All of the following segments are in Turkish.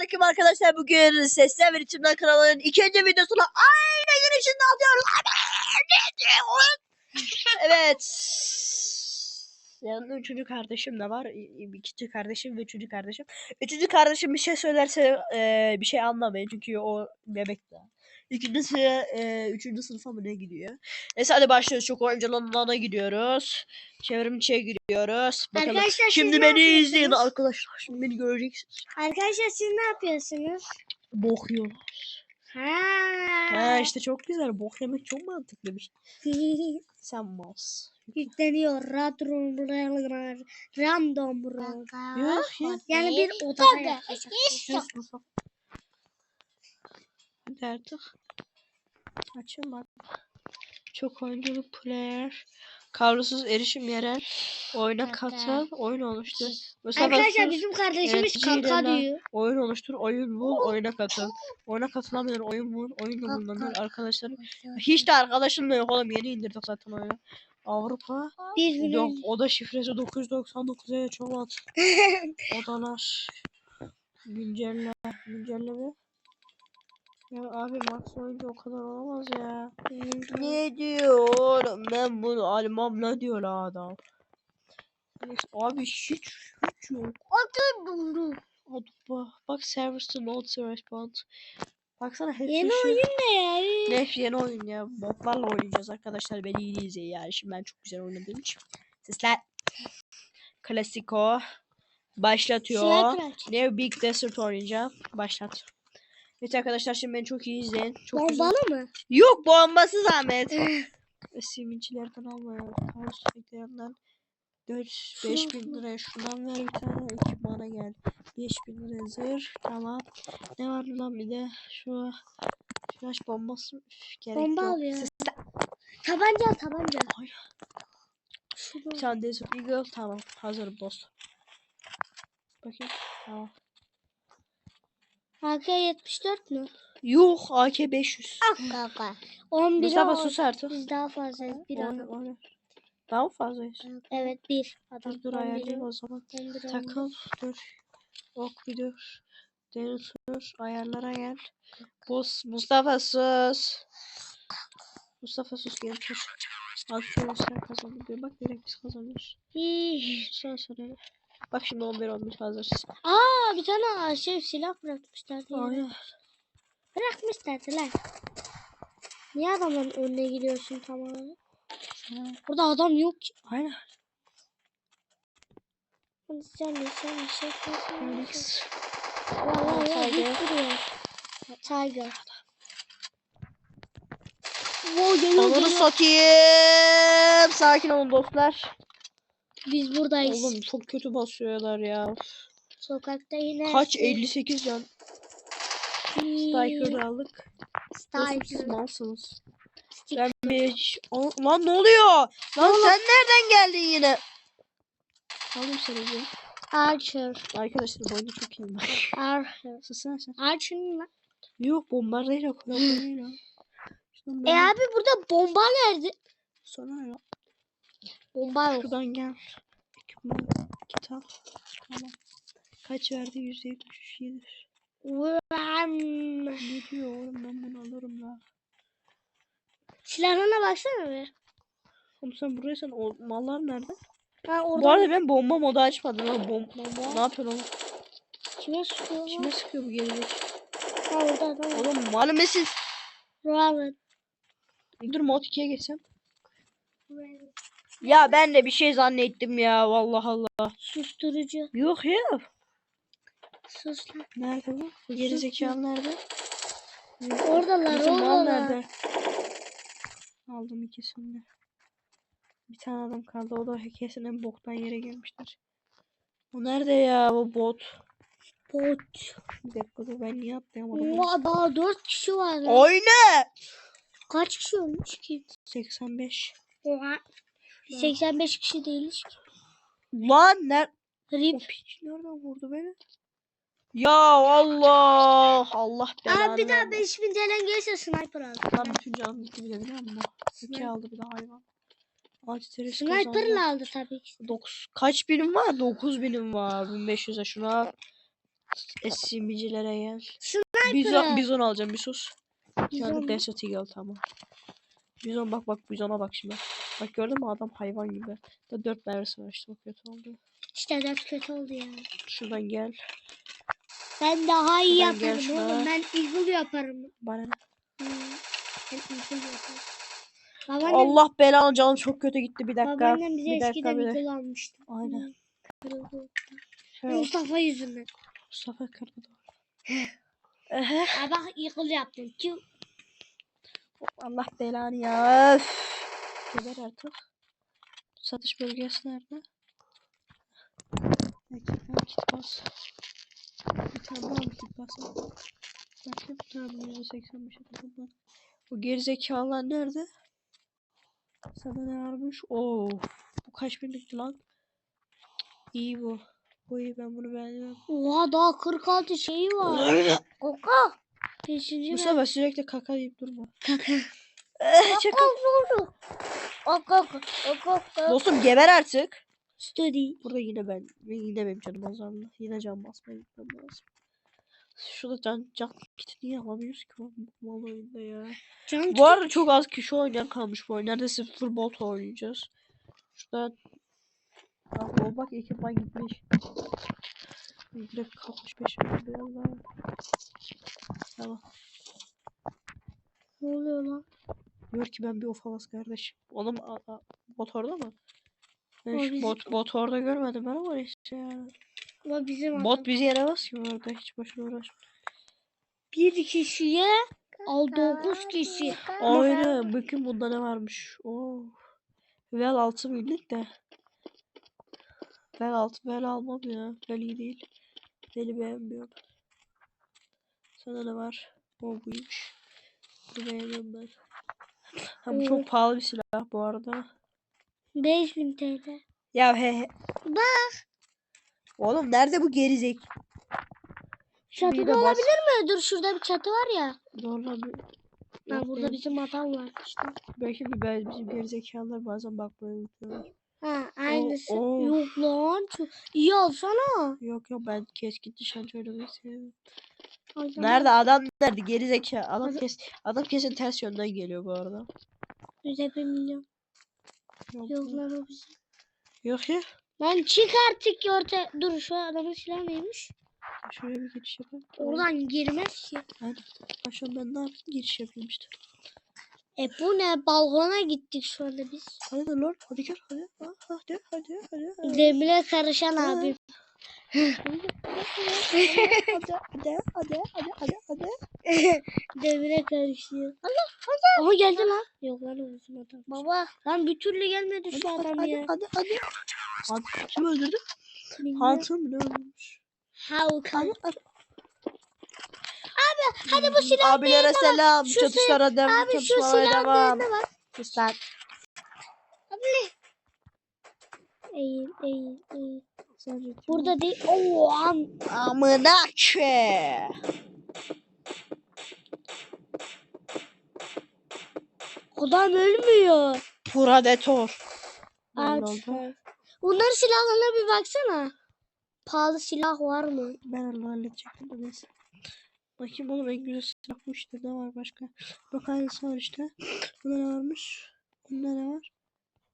Selamünaleyküm arkadaşlar. Bugün Sesler ve Ritimler kanalının ikinci videosuna aynı gün içinde atıyoruz. Evet. Yanımda üçüncü kardeşim de var. İkinci kardeşim ve üçüncü kardeşim. Üçüncü kardeşim bir şey söylerse e, bir şey anlamayın. Çünkü o bebek daha. İkincisi e, üçüncü sınıfa mı ne gidiyor? Neyse hadi başlıyoruz. Çok oyuncularına gidiyoruz. Çevrimiçiye gidiyoruz. Bakalım. Arkadaşlar siz Şimdi ne beni izleyin arkadaşlar. Şimdi beni göreceksiniz. Arkadaşlar siz ne yapıyorsunuz? Bok yiyorlar. Ha. Ha işte çok güzel. Bok yemek çok mantıklı bir şey. Sen malsın. Yükleniyor random random random. Yok ya. Yani bir. Sus Mustafa. Hadi artık. Açın bak. Çok oyunculu player. Kavrusuz erişim yerel. Oyuna katıl. Oyun oluştur. Mustafa Arkadaşlar bizim kardeşimiz Yönetici kanka diyor. Oyun oluştur, oyun bul, oyuna katıl. Oyuna katılamayan oyun bul, oyun bulunmayan arkadaşlar. Hiç de arkadaşım da yok oğlum yeni indirdik zaten oyunu. Avrupa. Bir Yok o da şifresi 999 evet çok at. Odalar. Güncelle. Güncelleme. Ya abi Max oyuncu o kadar olamaz ya. Ne diyor? Ben bunu almam ne diyor adam. Abi hiç hiç yok. Hadi bak, bak service not respond. Baksana hepsi Yeni şu. oyun ne ya? Ne yeni oyun ya. Botlarla oynayacağız arkadaşlar. Beni iyi izleyin yani. Şimdi ben çok güzel oynadığım için. Sesler. Klasiko. Başlatıyor. Ne Big Desert oynayacağım. Başlat. Evet arkadaşlar şimdi beni çok iyi izleyin. Çok güzel. Bombalı mı? Yok bombası zahmet. Simitçilerden alma ya. Beklerinden 4 5000 liraya şundan ver bir tane iki bana gel. 5000 liraya zırh tamam. Ne var lan bir de şu flash bombası Üf, gerek Bomba yok. alıyor. Siz- Tabanca tabanca. Ay. Şurada. Bir tane Desert Eagle tamam hazır boss. Bakayım tamam. AK 74 mü? Yuh AK 500. Kaka. 11 Mustafa sus artık. Biz daha fazlayız. Bir ne? Daha mı fazlayız? Evet bir. Adam. Dur dur 11 ayarlayayım o zaman. 11 Takıl dur. Ok bir dur. Deniz dur. Ayarlara gel. Boss Mustafa sus. Mustafa sus gel dur. Arkadaşlar kazandı diyor. Bak direkt biz kazanıyoruz. İyi. Sen söyle. Bak şimdi 11 11 hazır. Aa bir tane şey silah bırakmışlar diye. Aynen. Bırakmışlardı lan. Niye adamların önüne gidiyorsun tamamen? Ha, Burada adam yok ki. Aynen. Hadi sen de sen de şey. Alex. Valla ya duruyor. Tiger. Wow geliyor Onları geliyor. satayım. Sakin olun dostlar. Biz buradayız. Oğlum çok kötü basıyorlar ya. Sokakta yine. Kaç? şey- 58 can. Striker'ı aldık. Striker. malsınız. Ben bir... Lan ne oluyor? Lan sen nereden geldin yine? Aldım seni bir. Archer. Arkadaşlar bu oyunda çok iyiyim. Archer. Susana sen. Archer mı? Yok bombardıyla. Şuradan E abi burada bomba nerede? Sonra ya. Bomba yok. Şuradan gel. Ekipman. Kitap. Tamam. Kaç verdi? %77. Vram. Ne diyor oğlum ben bunu alırım la. Silahlarına baksana be. Oğlum sen buraysan o mallar nerede? Ha orada Bu arada ben bomba modu açmadım. Ha, bom Bomba. ne yapıyorsun oğlum? kime sıkıyor? Kime sıkıyor bu gelecek? Ha orada adam. Oğlum malumesiz. Raven. Dur mod 2'ye geçsem. Ya ben de bir şey zannettim ya vallahi Allah. Susturucu. Yok ya. Sus lan. Nerede bu? Bu gerizekalı nerede? Oradalar Bizim mal oradalar. nerede? Aldım ikisini de. Bir tane adam kaldı. O da kesin en boktan yere gelmiştir. O nerede ya bu bot? Bot. Bir dakika dur ben niye atlayamadım? Oha daha 4 kişi var. lan. Oyna! Kaç kişi ölmüş ki? 85. Oha. 85 kişi değiliz ki. Lan ne? Rip. O piç nereden vurdu beni? Ya Allah! Allah belanı. Abi bir daha 5000 TL'n gelirse sniper al. Lan bütün canım gitti bile biliyor aldı bir de hayvan. Ağaç terörist Sniper'la aldı tabii ki. 9 kaç binim var? 9 binim var. 1500'e şuna SCB'cilere gel. Sniper'ı. Biz, biz onu alacağım bir sus. Bizon. Bizon. Desert Eagle tamam. Bizon bak bak bizona bak şimdi. Bak gördün mü adam hayvan gibi. Da 4 mermisi var işte o kötü oldu. İşte dört kötü oldu ya. Şuradan gel. Ben daha iyi Şuradan yaparım şuna. oğlum. Ben eagle yaparım. Bana ne? Hmm. Ben eagle yaparım. Babaannem, Allah belanı canım çok kötü gitti bir dakika. babaannem bize bir dakika eskiden bir eagle almıştı. Aynen. Hmm, Kırıldı. Şey, Mustafa yüzünden. Mustafa. Ehe. Aa, bak eagle yaptım. Kim? Allah belanı ya. Öf. Geber artık. Satış bölgesi nerede? Dakika kit bas. Bir tane daha mı kit basın? Bakayım tamam 185 tamam. Bu gerizekalılar nerede? Sana ne varmış? Oo. Bu kaç binlikti lan? İyi bu. Bu iyi ben bunu beğendim. Oha daha 46 şeyi var. Kaka. Beşinci ben. Mustafa sürekli kaka deyip durma. Kaka. Çakal. Dostum geber artık. Study. Burada yine ben ve yine benim canım azaldı. Yine can basmaya gitmem lazım. Şurada can can kiti niye alamıyoruz ki mal oyunda ya. Can Bu arada çok az kişi oynayan kalmış bu oyun. Neredeyse full bot oynayacağız. Şurada Bak o bak ekipman gitmiş. Direkt kalkmış peşime biraz daha. Tamam. Ne oluyor lan? Diyor ki ben bir ofavas kardeşim. Oğlum a- a- bot orada mı? Ben O bizim- bot, bot orada görmedim ben ama neyse ya. Bu bizim adam. Bot bizi yenemez ki orada hiç boşuna uğraşma. Bir kişiye al 9 kişi. Aynen bakın bunda ne varmış. Oo. Vel 6 binlik de. Vel 6 vel almam ya. Vel iyi değil. Vel'i beğenmiyorum. Sana ne var? O buymuş. Bunu beğeniyorum ben. Ha bu çok pahalı bir silah bu arada. 5000 TL. Ya he he. Bak. Oğlum nerede bu gerizek? Yine bas. olabilir mi? Dur şurada bir çatı var ya. Zorla bir. Ha, burada değil. bizim adam var işte. Belki bir ben, bizim gerizekalılar bazen bakmayı unutuyorlar. Ha aynısı. oo. Yok lan. Çok... İyi alsana. Yok yok ben keskin nişancı oynamayı seviyorum. Tamam. Nerede adam nerede gerizekalı adam Adam- kes adam kesin ters yönden geliyor bu arada. Yok, Yok lan o bize. yok ya. Lan çık artık orta. Dur şu adamın silahı neymiş? Şöyle bir geçiş yapayım. Oradan girmez ki. Aşağı ben ne yapayım giriş yapayım işte. E bu ne? Balkona gittik şu anda biz. Hadi lord hadi gel hadi. Ah, Hadi hadi hadi. hadi. Demire karışan abi. Hadi hadi hadi hadi hadi. Demire karışıyor. Ama geldi lan. Yok lan o bizim adam. Baba. Lan bir türlü gelmedi şu Hadi adam hadi ya. hadi hadi. Hadi. Kim öldürdü? Hatun ne öldürmüş? Hakan. Hadi, Hadi bu silah Abilere selam. Şu Çatışlara devam. Abi şu Çatışmalara silah devam. Sus lan. Eğil eğil eğil. Sen Burada değil. Oo am. Amına ke. Adam ölmüyor. Predator. Aç. Bunların silahlarına bir baksana. Pahalı silah var mı? Ben onu halledecektim de neyse. Bakayım oğlum en güzel silah bu işte. Ne var başka? Bak aynısı var işte. Bunda ne varmış? Bunda ne var?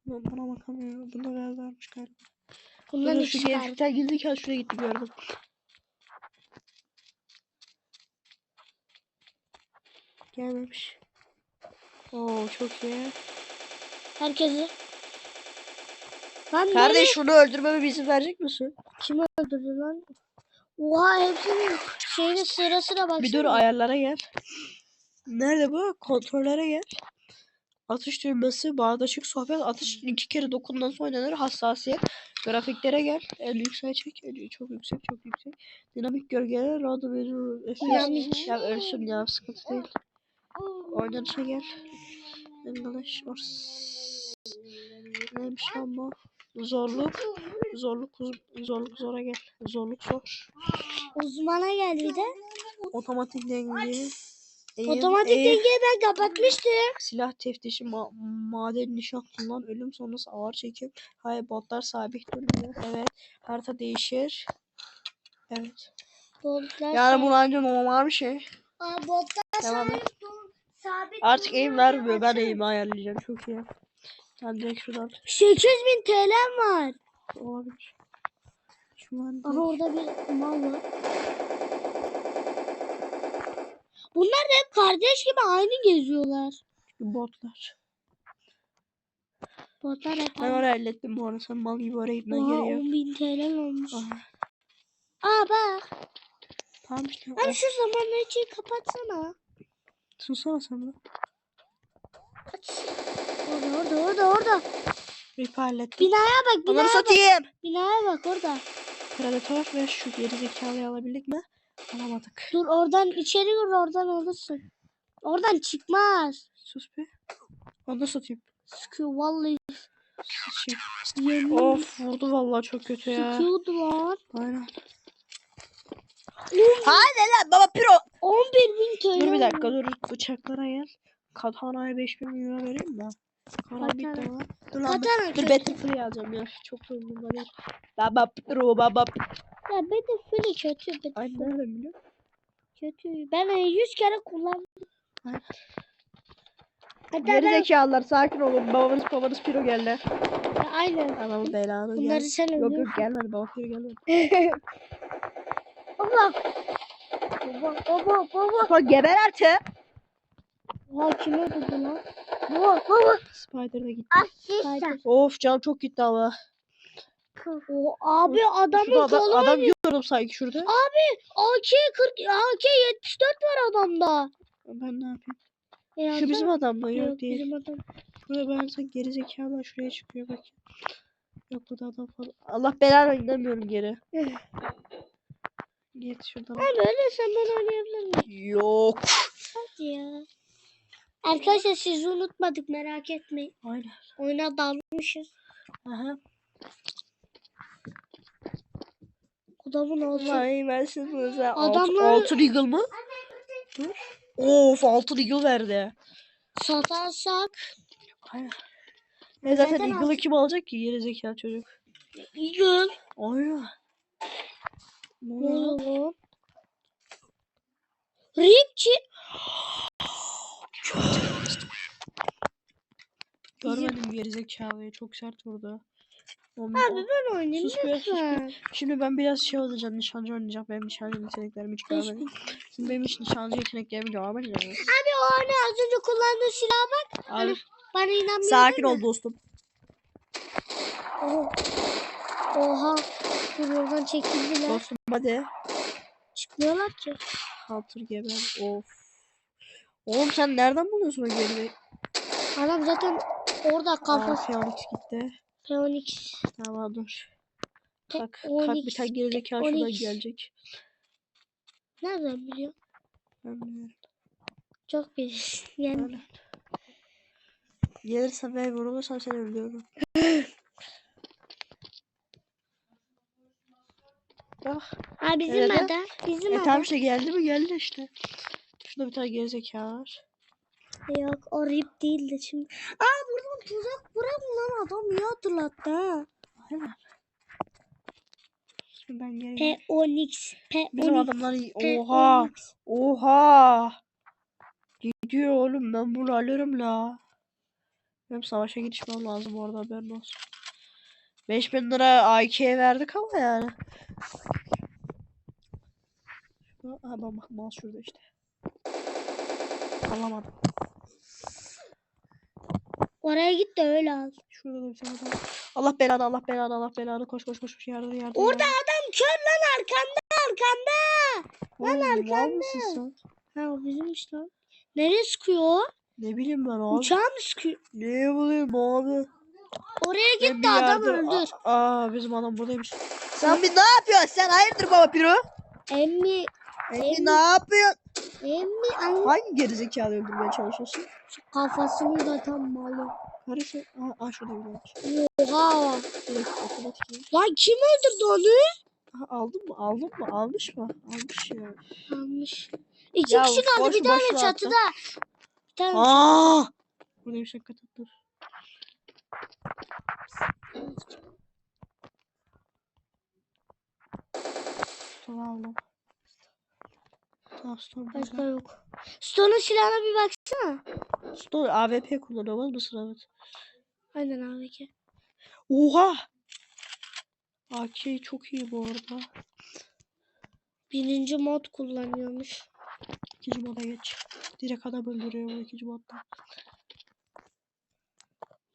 Buna, buna bakamıyorum. Bunda ne varmış galiba. Şu ikisi var. gerizekalı gerizekalı şuraya gitti gördüm. Gelmemiş. Oo çok iyi. Herkesi. Lan Kardeş şunu öldürmeme izin verecek misin? Kim öldürdü lan? Oha hepsinin şeyine sıra sıra baksana. Bir dur ayarlara gel. Nerede bu? Kontrollere gel. Atış düğmesi, bağdaşık sohbet, atış iki kere dokundan sonra oynanır. Hassasiyet. Grafiklere gel. El yükseğe çek. El çok yüksek, çok yüksek. Dinamik gölgeler, random. FPS. Ya ölsün ya, sıkıntı değil. Oynanışa gel. Or... Neymiş lan bu? Zorluk. Zorluk, zorluk zora gel. Zorluk zor. Uzmana geldi bir de. Otomatik denge. Otomatik dengeyi ben kapatmıştım. Silah teftişi, ma maden nişan kullan, ölüm sonrası ağır çekim. Hayır botlar sabit durmuyor. Evet. Harita değişir. Evet. Botlar Yani bu bence normal bir şey. Aa, botlar et. sabit dur- sabit Artık eğim vermiyor. Ben eğimi ayarlayacağım. Çok iyi. Sen direkt şuradan 800 bin TL'm var. olabilir. Şuradan Aha direkt- orada bir mal var. Bunlar hep kardeş gibi aynı geziyorlar. botlar. Botlar hep Ben aynı. hallettim bu arada. Sen mal gibi oraya gitmen Oha gerekiyor. 10 bin TL olmuş. Aha. Aa bak. Tamam işte. Of. şu zamanlar için kapatsana. Susana sen de. Orada orada orada orada. Rip hallettim. Binaya bak binaya Onları bak. satayım. Binaya bak orada. Predator ve şu geri zekalıyı alabildik mi? Alamadık. Dur oradan içeri gir oradan alırsın. Oradan çıkmaz. Sus be. Onu da satayım. Sıkıyor vallahi. Sıçayım. Yemin Of vurdu vallahi çok kötü ya. sıkıyordu lan. Aynen. Hadi lan baba piro. 11 bin TL. Dur bir dakika dur bıçaklara gel. Katana'ya 5000 euro vereyim mi? De Katana. var. Dur lan dur. Katana Dur. Battlefree alacağım ya. Çok umurumda değil. Baba piro baba. Ya Battlefield kötü. Ay Battlefield nereden biliyorsun? kötü. Ben 100 kere kullandım. Aynen. Hatta Geri ben... zekalılar sakin olun. Babanız babanız piro geldi. Aynen. Anamın belanı Bunları gel. sen Yok yok gelmedi baba piro gelmedi. Baba. Baba baba baba. Bak geber artık. Oha kim öldürdü lan? Baba baba. Spider da gitti. Haydi. Of canım çok gitti ama. O abi adamın Şurada adam, kolu adam yiyorum sanki şurada. AK 40 AK 74 var adamda. Ben ne yapayım? E, Şu adam- bizim adam mı? Yok, Yok değil. bizim adam. Şurada ben sen geri zekalı şuraya çıkıyor bak. Yok bu da adam falan. Allah belanı inemiyorum geri. Git şuradan. Abi öyle sen ben oynayabilir miyim? Yok. Hadi ya. Arkadaşlar sizi unutmadık merak etmeyin. Aynen. Oyuna dalmışız. Aha. Adamın olsun. Vay ben alt, Adamlar- altın eagle mı? Dur. Of altın eagle verdi. Satarsak Aynen. E zaten Neden eagle'ı kim alacak ki geri zekalı çocuk. Eagle. Aynen. Ne Ne oluyor? Ripçi. Görmedim geri zekalıyı çok sert vurdu. Abi ben oynayayım Sus be, sus be. lütfen. Şimdi ben biraz şey olacağım, nişancı oynayacağım. Benim nişancı yeteneklerimi hiç bin. Şimdi benim hiç nişancı yeteneklerimi görmedim. Abi o hani az önce kullandığın silaha bak. Abi Bana inanmıyor sakin değil ol dostum. Oha. Oha. Dur oradan çekildiler. Dostum hadi. Çıkmıyorlar ki. Haltır geber. Of. Oğlum sen nereden buluyorsun o geri? Adam zaten orada Aa, kafası. Phoenix gitti. P12. Tamam dur. Pe- Kalk, kalk bir 12, tane şuradan 12. gelecek. Nereden biliyor? Ben bilmiyorum. Çok bir. Yani. Gelirse ve vurulursan seni öldürürüm. Ah. ha bizim Evet. adam. Bizim E adam. tamam işte geldi mi geldi işte. Şurada bir tane gerizekalı var. Yok o rip değildi şimdi. Aa tuzak kuran lan adam iyi hatırlattı ha. Ben geri gel- P12. Bizim P12. adamlar iyi- P12. oha oha. Gidiyor oğlum ben bunu alırım la. Benim savaşa girişmem lazım bu arada haberin olsun. 5000 lira AK'ye verdik ama yani. Şurada, aha bak bak mal şurada işte. Alamadım. Oraya git de öyle al. Şurada bir tane. Allah belanı Allah belanı Allah belanı koş koş koş koş yardım yardım. Orada yardım. adam kör lan arkanda arkanda. Oğlum, mal arkanda. sen? Ha o bizimmiş lan. Nereye sıkıyor? Ne bileyim ben abi. Uçağa mı sıkıyor? Ne bileyim abi. Oraya git de adam öldür. Aa, aa, bizim adam buradaymış. Sen bir ne yapıyorsun sen? Hayırdır baba piro? Emmi. Emmi Emmi. ne yapıyorsun? Emmi. Hangi gerizekalı öldürmeye çalışıyorsun? Kafasını da tam malı. Karısı. Aa, aa şurada bir var. Oha. Evet, otomatik ya. Lan kim öldürdü onu? Aha, aldın mı? Aldın mı? Almış mı? Almış ya. Almış. İki Ya, kişi kaldı. boş Bir tane boş ver çatıda. Bir tane Aa! Buradaymış hakikaten dur. Tamam aldım. Tamam Storm Başka yok. Stone'un silahına bir baksana. Storm AWP kullanıyor mısın Ahmet? Aynen ki. Oha! AK çok iyi bu arada. Birinci mod kullanıyormuş. İkinci moda geç. Direkt adam öldürüyor bu ikinci modda.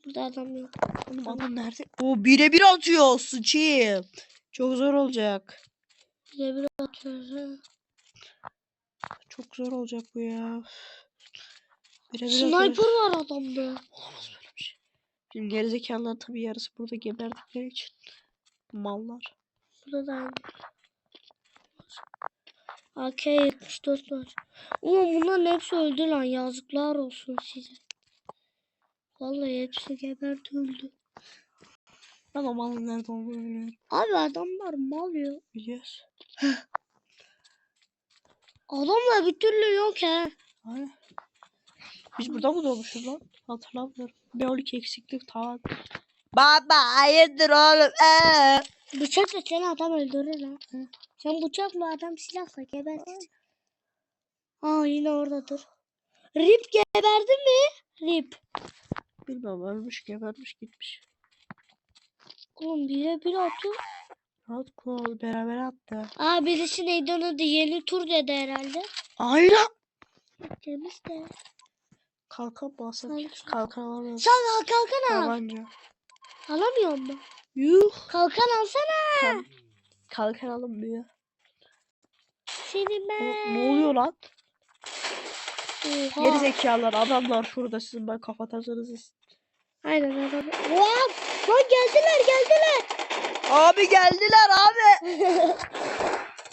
Burada adam yok. Oğlum adam nerede? O birebir atıyor sıçayım. Çok zor olacak. Bize bir atıyoruz ha. Çok zor olacak bu ya. Birebir Sniper var adamda. Olamaz böyle bir şey. Şimdi gerizekalılar tabii yarısı burada geberdikleri için. Mallar. Burada da aynı. AK-74 var. Ulan bunların hepsi öldü lan. Yazıklar olsun size. Vallahi hepsi geberdi öldü. Ben o malın nerede olduğunu biliyorum. Abi adamlar mal ya. Biliyoruz. Adamlar bir türlü yok ha. Aynen. Biz burada mı doğmuşuz lan? Hatırlamıyorum. Bir 12 eksiklik tamam. Baba hayırdır oğlum? Ee? Bıçakla seni adam öldürür lan. Sen bıçakla adam silahla gebertir. Aa yine oradadır. Rip geberdi mi? Rip. Bilmem ölmüş gebermiş gitmiş. Oğlum bire bir atıyor. Rahat kol beraber attı. Aa birisi neydi onun adı yeni tur dedi herhalde. Aynen. Demiş de. Kalkan basıp Kalkan. alamıyoruz. Sen al kalkan al. Tabanca. Alamıyor mu? Yuh. Kalkan alsana. Kal- kalkan alınmıyor. Seni Ne, ben. ne oluyor lan? Oha. Geri zekalılar adamlar şurada sizin ben kafatasınız. Aynen adam. Oha. Lan geldiler geldiler. Abi geldiler abi.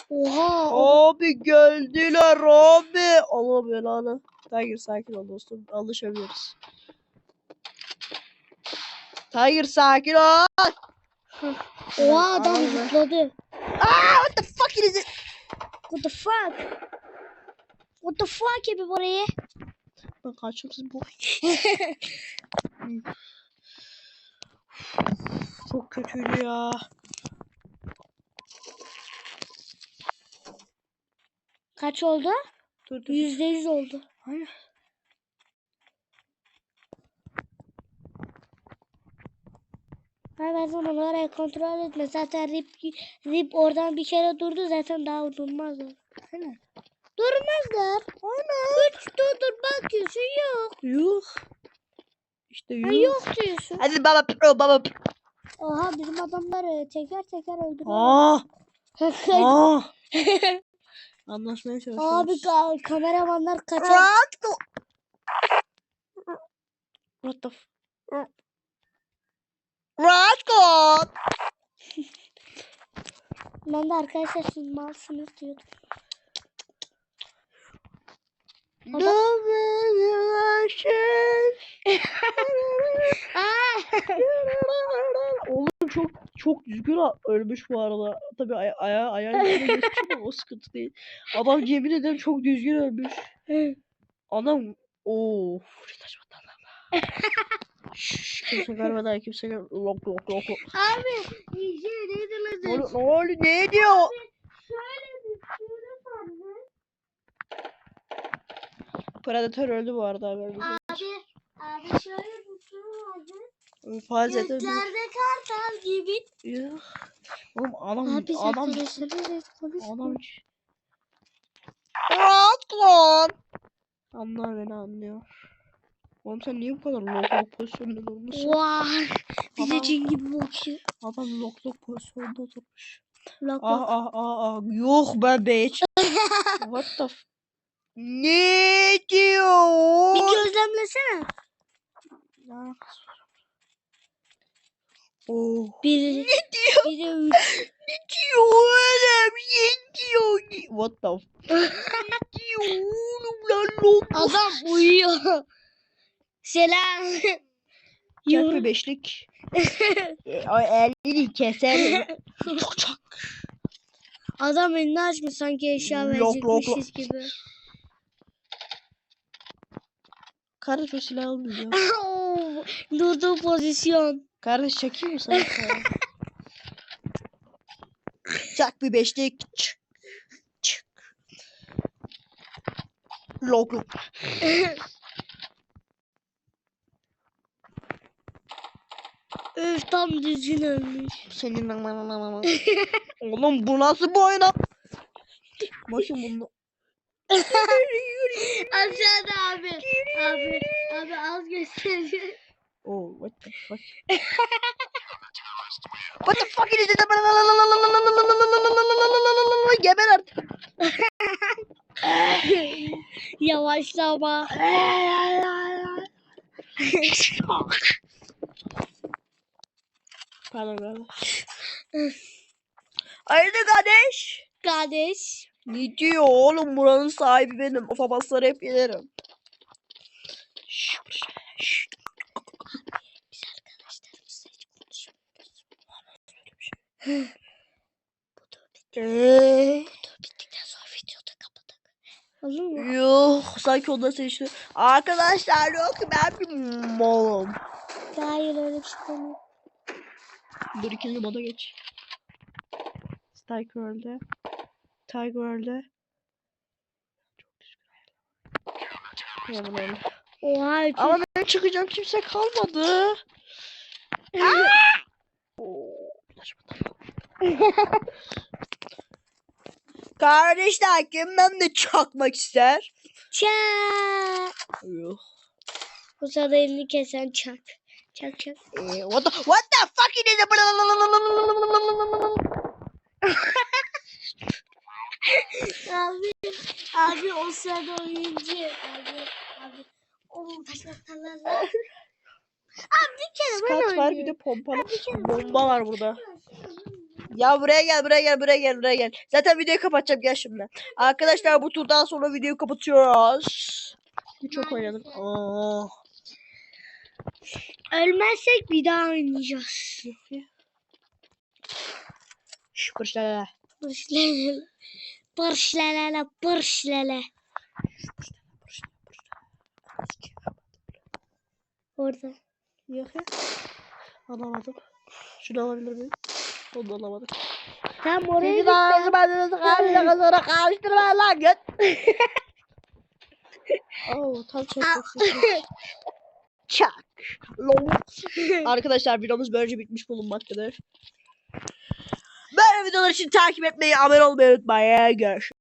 Oha. Abi geldiler abi. Allah belanı. Tiger sakin ol dostum. Alışabiliriz. Tiger sakin ol. Oha adam zıpladı. Aa, what the fuck is it? What the fuck? What the fuck everybody? Ben kaçıyorum siz bu. Çok kötüydü ya. Kaç oldu? Dur dur. Yüzde yüz oldu. Hayır. Ha ben zaman orayı kontrol etme. Zaten rip, rip oradan bir kere durdu zaten daha durmazlar. Aynen. Durmazlar. Aynen. Hiç durdur bakıyorsun yok. Yuh. İşte Ha yuh. yok diyorsun. Hadi baba pro baba pro. Oha bizim adamları teker teker öldürüyor. Aa. Aa. Anlaşmaya çalışıyoruz. Abi ka- kameramanlar kaçar. What the. Rahat. Ben de arkadaşlar siz malsınız diyordum. Oğlum çok çok düzgün ölmüş bu arada. Tabii aya aya ayağı yerine geçmiş ama o sıkıntı değil. Adam yemin ederim çok düzgün ölmüş. Adam of. Şşş kimse görmeden kimse gör. Lok lok lok lok. Abi iyice ne Ne? Ne diyor? Şöyle bir şöyle sardı. Predatör öldü bu arada haberiniz olsun. Abi abi şöyle bir şey vardı. Farz edin. Göklerde kartal gibi. Yuh. Oğlum adam Abi adam adam. Rahat lan. Anlar beni anlıyor. Oğlum sen niye bu kadar lok lok pozisyonda durmuşsun? Vay. Bize cin gibi bakıyor. Adam lok lok pozisyonda durmuş. Lok Ah lok. ah ah ah. Yok be bitch. What the f... Ne diyor? Bir gözlemlesene. Oh. Bir, Ne diyor? bir de üç. Ne diyor oğlum? Ne diyor? Ne- What the ne diyor oğlum lan lok? Adam uyuyor. Selam. Çak bir beşlik. E, o elini keser. Çok çok. Adam elini açmış sanki eşya verecekmişiz gibi. Kardeş o silahı almıyor. Durduğu pozisyon. Kardeş çekeyim mi sana? Çak bir beşlik. Çık. Çık. Lok lok. Öf tam düzgün ölmüş. Senin Oğlum bu nasıl bir oyun? Başım bunu. Aşağıda abi. Abi. Abi az gösteriyor. Oh what the fuck? what the fuck is it? Geber artık. Yavaşlama. Pardon pardon. Hayırdır kardeş? Kardeş. Ne diyor oğlum buranın sahibi benim. O fabasları hep yenerim. Biz arkadaşlarımızla hiç konuşmuyoruz. Eee, Bittikten sonra videoda kapatak. Olur mu? Yuh sanki onlar seçti. Arkadaşlar yok ben bir malım. Hayır öyle bir şey. Dur ikinci moda geç. Tiger öldü. Tiger öldü. Çok düzgün Ya bunu öldü. Oha. çok- Ama benim çıkacağım kimse kalmadı. Kardeşler kim ben de çakmak ister? Çak. Bu sırada elini kesen çak. Çak çak. Ee, what the what the fuck is it? Abi. Abi o sırada oyuncu. Abi. Abi. Oğlum taşmaklarla. Abi bir kere ben Skat var bir de pompalı bomba var burada. Ya buraya gel buraya gel buraya gel buraya gel. Zaten videoyu kapatacağım gel şimdi. Arkadaşlar bu turdan sonra videoyu kapatıyoruz. Çok oynadım. Aa. Ölmezsek bir daha oynayacağız. Şş, kırışlar. Barışlele. Barışlele. Barışlele. Orada. Yok ya. Alamadım. Şunu alabilir miyim? Onu da alamadım. Tam oraya Sizi git. bazı bazı karşılaştırma karşılaştırma lan göt. Oo tam çekeceksin. Çak. Lol. Arkadaşlar videomuz böylece bitmiş bulunmaktadır. Böyle videolar için takip etmeyi, abone olmayı unutmayın. Görüşürüz.